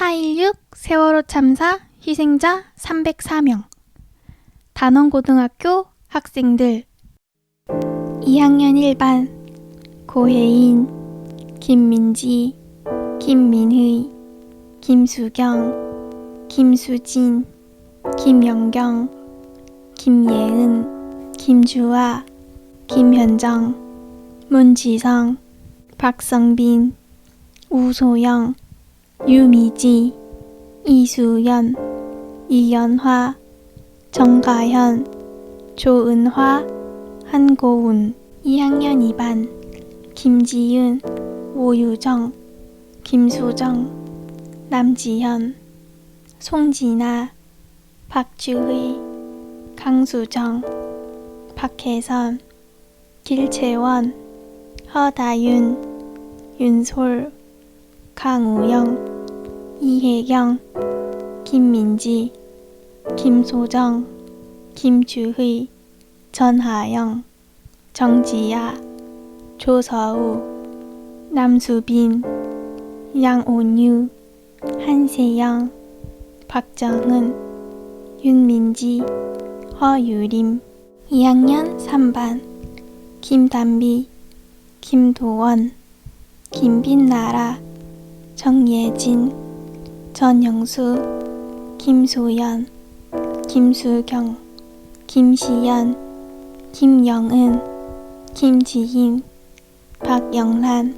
4.16 세월호 참사 희생자 304명. 단원고등학교 학생들. 2학년 1반. 고혜인, 김민지, 김민의, 김수경, 김수진, 김영경, 김예은, 김주아, 김현정, 문지성, 박성빈, 우소영, 유미지, 이수연, 이연화, 정가현, 조은화, 한고운, 2학년 2반, 김지윤, 오유정, 김수정, 남지현, 송진아, 박주희, 강수정, 박혜선, 길채원, 허다윤, 윤솔, 강우영, 이혜경, 김민지, 김소정, 김주희, 전하영, 정지야, 조서우, 남수빈, 양온유, 한세영, 박정은, 윤민지, 허유림, 2학년 3반, 김담비, 김도원, 김빛나라, 정예진, 전영수, 김소연, 김수경, 김시연, 김영은, 김지인, 박영란,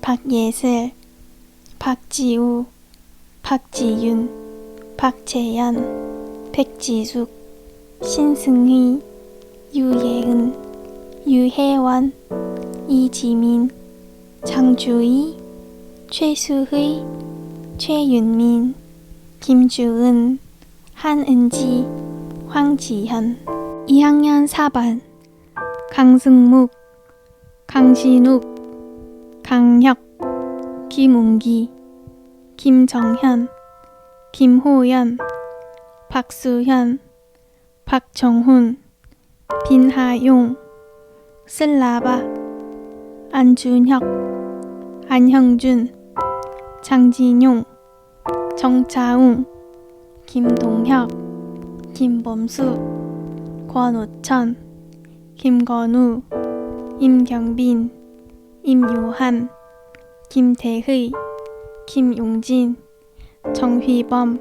박예슬, 박지우, 박지윤, 박재현, 백지숙, 신승희, 유예은, 유혜원, 이지민, 장주희, 최수희, 최윤민, 김주은, 한은지, 황지현. 2학년 4반. 강승묵, 강신욱, 강혁, 김웅기, 김정현, 김호연, 박수현, 박정훈, 빈하용, 슬라바, 안준혁, 안형준, 장진용, 정차웅, 김동혁, 김범수, 권오천, 김건우, 임경빈, 임요한, 김태의, 김용진, 정휘범,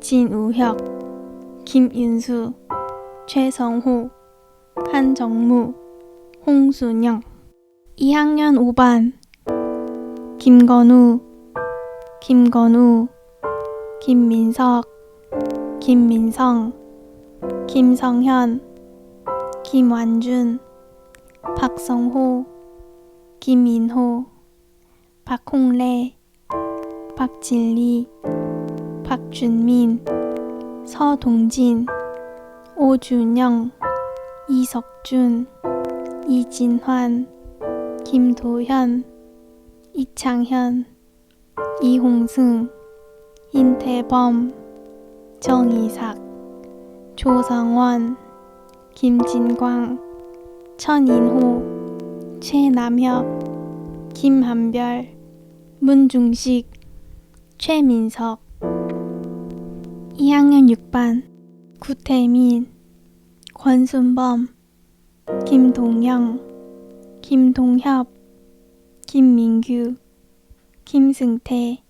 진우혁, 김윤수, 최성호, 한정무, 홍순영. 2학년 5반 김건우, 김건우, 김민석, 김민성, 김성현, 김완준, 박성호, 김민호, 박홍래, 박진리, 박준민, 서동진, 오준영, 이석준, 이진환, 김도현, 이창현, 이홍승, 인태범, 정이삭, 조성원, 김진광, 천인호, 최남혁, 김한별, 문중식, 최민석. 2학년 6반 구태민, 권순범, 김동영, 김동협, 김민규, 김승태,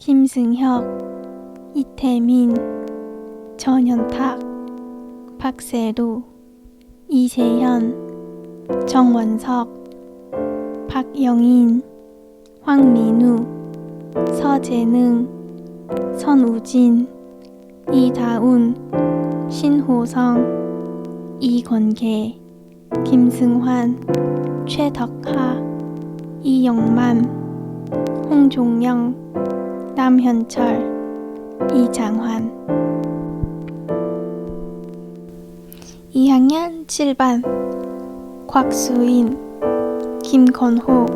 김승혁, 이태민, 전현탁, 박세도, 이세현, 정원석, 박영인, 황민우, 서재능, 선우진, 이다운, 신호성, 이건계, 김승환, 최덕하, 이영만, 홍종영, 남현철, 이장환. 2학년 7반 곽수인, 김건호,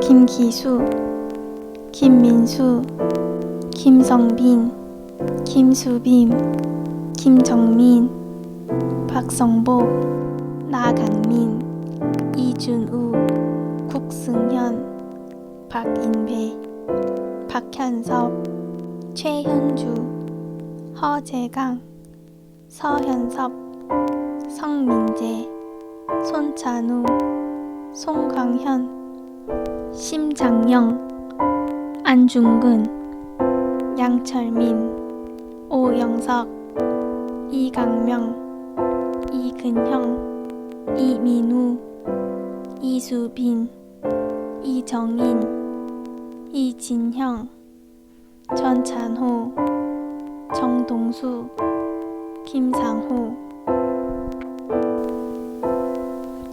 김기수, 김민수, 김성빈, 김수빈, 김정민, 박성복, 나강민, 이준우, 국승현, 박인배, 박현섭, 최현주, 허재강, 서현섭, 성민재, 손찬우, 송강현, 심장영, 안중근, 양철민, 오영석, 이강명, 이근형, 이민우, 이수빈, 이정인, 이진형, 전찬호, 정동수, 김상호.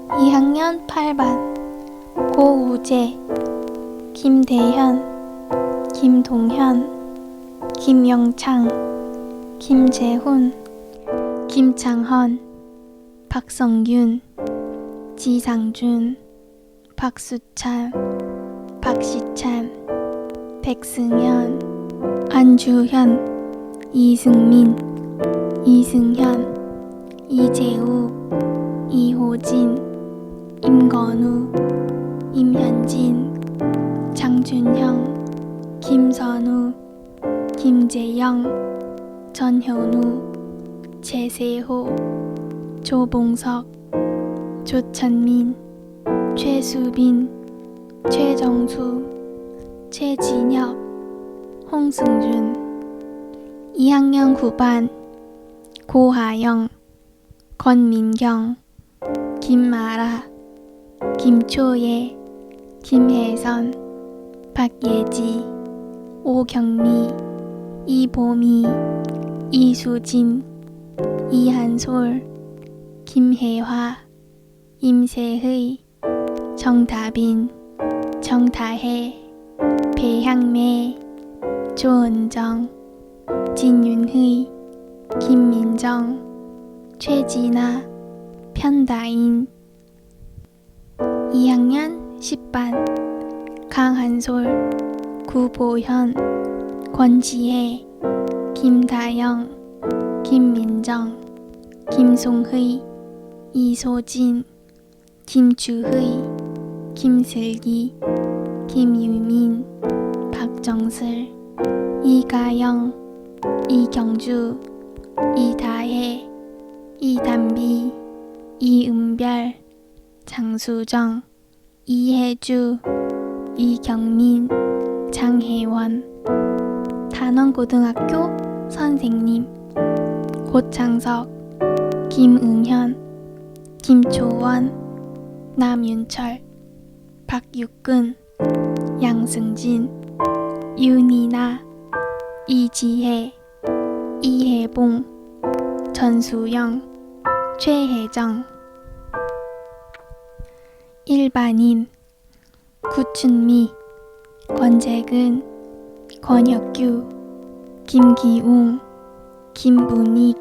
2학년 8반 고우재, 김대현, 김동현, 김영창, 김재훈, 김창헌, 박성균, 지상준, 박수찬, 박시찬, 백승현, 안주현, 이승민, 이승현, 이재우, 이호진, 임건우, 임현진, 장준형, 김선우, 김재영, 전현우, 최세호, 조봉석, 조천민, 최수빈, 최정수, 최진혁, 홍승준 2학년 9반 고하영, 권민경, 김마라, 김초예, 김혜선, 박예지, 오경미, 이보미, 이수진, 이한솔, 김혜화, 임세의, 정다빈, 정다혜, 배향매, 조은정, 진윤의, 김민정, 최진아, 편다인. 2학년 10반 강한솔, 구보현, 권지혜, 김다영, 김민정, 김송의, 이소진, 김주의, 김슬기, 김유민, 박정슬, 이가영, 이경주, 이다혜, 이담비, 이은별, 장수정, 이혜주, 이경민, 장혜원, 단원고등학교 선생님, 고창석, 김응현, 김초원, 남윤철, 박육근, 양승진, 윤이나, 이지혜, 이혜봉, 전수영, 최혜정. 일반인 구춘미, 권재근, 권혁규, 김기웅, 김문익,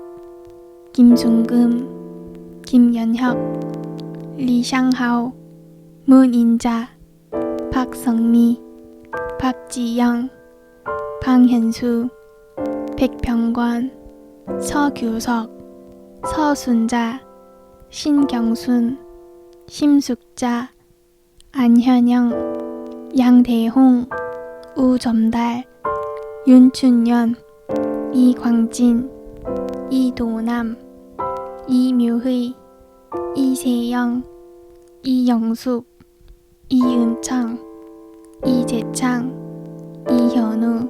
김중금, 김연혁, 리샹하오, 문인자, 박성미, 박지영, 방현수, 백병권, 서규석, 서순자, 신경순, 심숙자, 안현영, 양대홍, 우점달, 윤춘연, 이광진, 이도남, 이묘의, 이세영, 이영숙, 이은창, 이재창, 이현우,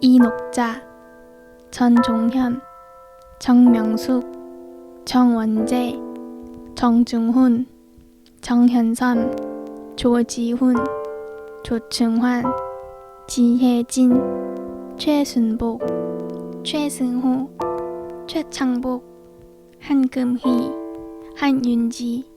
이녹자, 전종현, 정명숙, 정원재, 정중훈, 정현선, 조지훈, 조충환, 지혜진, 최순복, 최승호, 최창복, 한금희, 한윤지,